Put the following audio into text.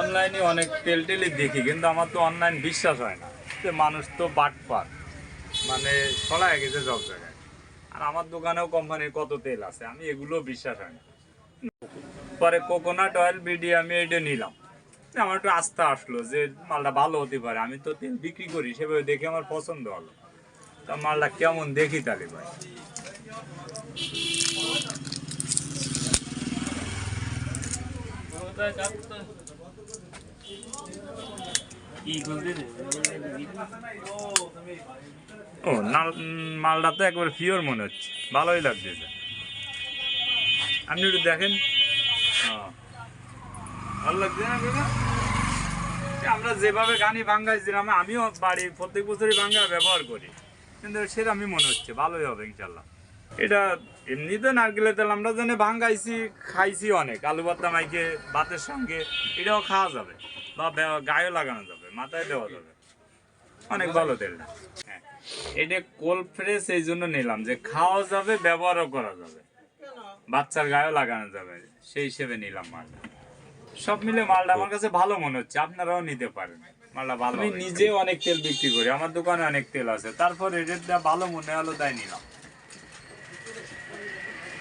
অনলাইনে অনেক তেল টেলই দেখি, কিন্তু আমার তো অনলাইন বিশ্বাস হয় না। যে মানুষ তো বাটপার। মানে ছড়ায় গেছে সব জায়গায়। আর আমার দোকানেও কোম্পানির কত তেল আছে, আমি এগুলো বিশ্বাস হয় না। পরে কোকোনাট অয়েল বিডি আমি এটা নিলাম। আমার একটু আস্থা আসলো যে মালটা ভালো হতে পারে। আমি তো তেল বিক্রি করি, সেভাবে দেখে আমার পছন্দ হলো। তা মালটা কেমন দেখি তাহলে ভাই? ও মালটা তো একবার পিওর মনে হচ্ছে। ভালোই লাগতেছে আপনি একটু দেখেন। হ্যাঁ। ভালো লাগছে না আমরা যেভাবে গানি ভাঙ্গাইছিলাম আমিও বাড়ি, প্রত্যেক বছরই ভাঙ্গা ব্যবহার করি। কিন্তু সেটা আমি মনে হচ্ছে, ভালোই হবে ইনশাল্লাহ। এটা এমনিতে নারকেলের তেল আমরা জানি ভাঙ্গাইছি খাইছি অনেক। আলু ভর্তা মাইকে ভাতের সঙ্গে এটাও খাওয়া যাবে। বা গায়েও লাগানো যাবে মাথায় দেওয়া যাবে। অনেক ভালো তেলটা। হ্যাঁ। এটা কোল্ড ফ্রেশ এই জন্য নিলাম যে খাওয়া যাবে ব্যবহারও করা যাবে। বাচ্চার গায়েও লাগানো যাবে সেই হিসেবে নিলাম মালটা। সব মিলে মালটা আমার কাছে ভালো মনে হচ্ছে আপনারাও নিতে পারেন। মালটা ভালো আমি নিজে অনেক তেল বিক্রি করি আমার দোকানে অনেক তেল আছে। তারপর এটার যা ভালো মনে হলো তাই নিলাম। あ!